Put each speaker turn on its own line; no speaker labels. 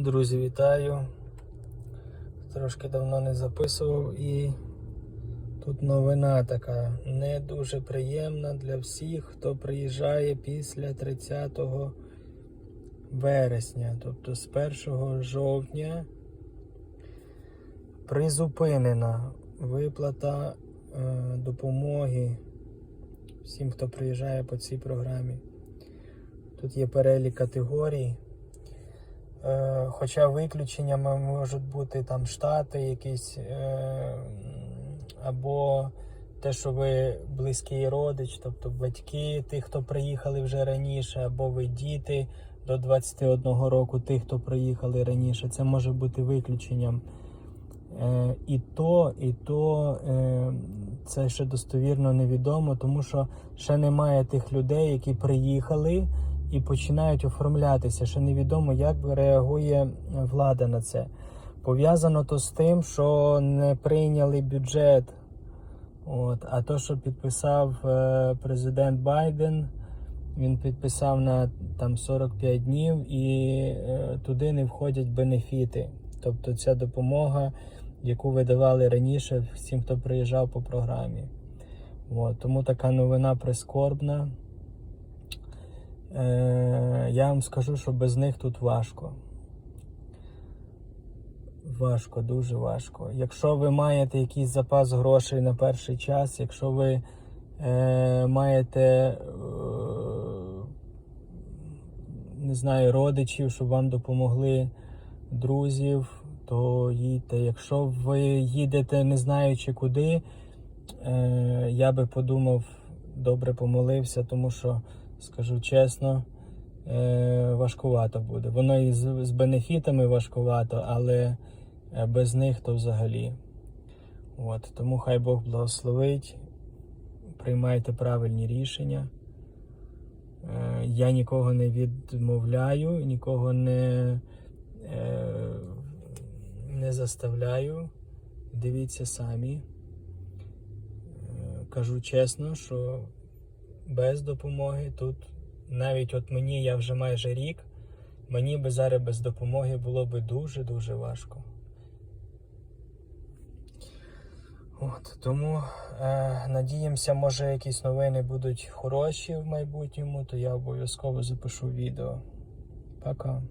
Друзі, вітаю. Трошки давно не записував і тут новина така не дуже приємна для всіх, хто приїжджає після 30 вересня, тобто з 1 жовтня призупинена виплата е, допомоги всім, хто приїжджає по цій програмі. Тут є перелік категорій. Е, Хоча виключеннями можуть бути там штати якісь, е, або те, що ви близький родич, тобто батьки тих, хто приїхали вже раніше, або ви діти до 21 року тих, хто приїхали раніше. Це може бути виключенням. Е, І то, і то е, це ще достовірно невідомо, тому що ще немає тих людей, які приїхали і починають оформлятися. Ще невідомо, як реагує влада на це. Пов'язано то з тим, що не прийняли бюджет. От, а то, що підписав е, президент Байден, він підписав на там 45 днів і е, туди не входять бенефіти. Тобто ця допомога, яку видавали раніше всім, хто приїжджав по програмі. От, тому така новина прискорбна. Е, я вам скажу, що без них тут важко. Важко, дуже важко. Якщо ви маєте якийсь запас грошей на перший час, якщо ви е, маєте, е, не знаю, родичів, щоб вам допомогли, друзів, то їдьте. Якщо ви їдете не знаючи куди, е, я би подумав, добре помолився, тому що, скажу чесно, е, важкувато буде. Воно і з, бенефітами важкувато, але е, без них то взагалі. От, тому хай Бог благословить, приймайте правильні рішення. Е, Я нікого не відмовляю, нікого не, не заставляю. Дивіться самі. Кажу чесно, що без допомоги тут, навіть от мені, я вже майже рік, мені би зараз без допомоги було би дуже-дуже важко. От, тому е, надіємося, може якісь новини будуть хороші в майбутньому, то я обов'язково запишу відео. Пока.